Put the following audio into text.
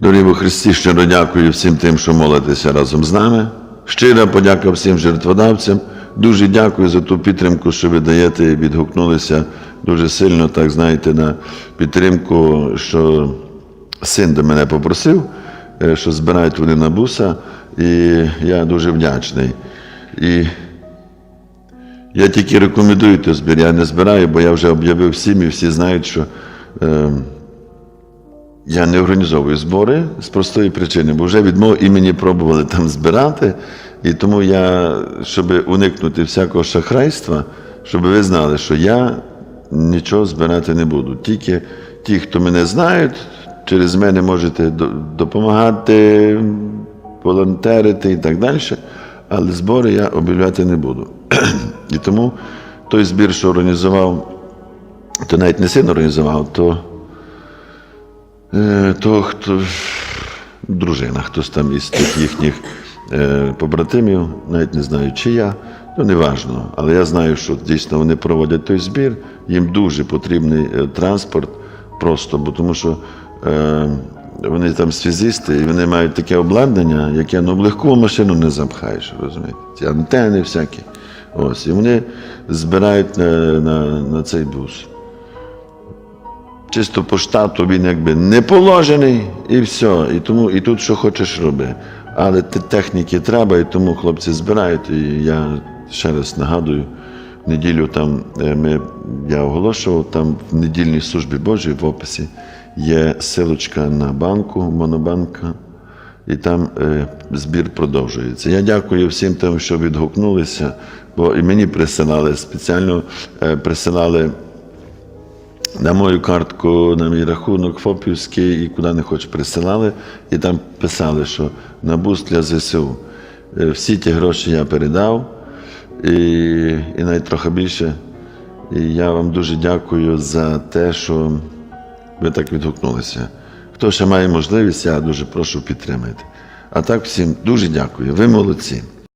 Дорогі Христі, щиро дякую всім тим, що молитеся разом з нами. Щира подяка всім жертводавцям. Дуже дякую за ту підтримку, що ви даєте відгукнулися дуже сильно, так знаєте, на підтримку, що син до мене попросив, е, що збирають вони на буса, і я дуже вдячний. І я тільки рекомендую той збір, я не збираю, бо я вже об'явив всім, і всі знають, що. Е, я не організовую збори з простої причини, бо вже від мого імені пробували там збирати. І тому я, щоб уникнути всякого шахрайства, щоб ви знали, що я нічого збирати не буду. Тільки ті, хто мене знають, через мене можете допомагати, волонтерити і так далі. Але збори я об'являти не буду. І тому той збір, що організував, то навіть не син організував, то то хто дружина, хтось там із тих їхніх е, побратимів, навіть не знаю, чи я, ну не важно. Але я знаю, що дійсно вони проводять той збір, їм дуже потрібний е, транспорт, просто, бо тому що е, вони там связисти, і вони мають таке обладнання, яке ну, в легку машину не запхаєш, розумієте? Ці антени всякі. Ось, і вони збирають на, на, на цей бус. Чисто по штату він якби не положений і все. І тому і тут що хочеш роби. Але техніки треба, і тому хлопці збирають. І я ще раз нагадую, в неділю там е, ми, я оголошував, там в недільній службі Божій в описі є силочка на банку, монобанка, і там е, збір продовжується. Я дякую всім тим, що відгукнулися, бо і мені присилали спеціально е, присилали на мою картку, на мій рахунок ФОПівський і куди не хоч присилали, і там писали, що на бус для ЗСУ. Е, Всі ті гроші я передав, і, і навіть трохи більше. І я вам дуже дякую за те, що ви так відгукнулися. Хто ще має можливість, я дуже прошу підтримати. А так всім дуже дякую. Ви молодці.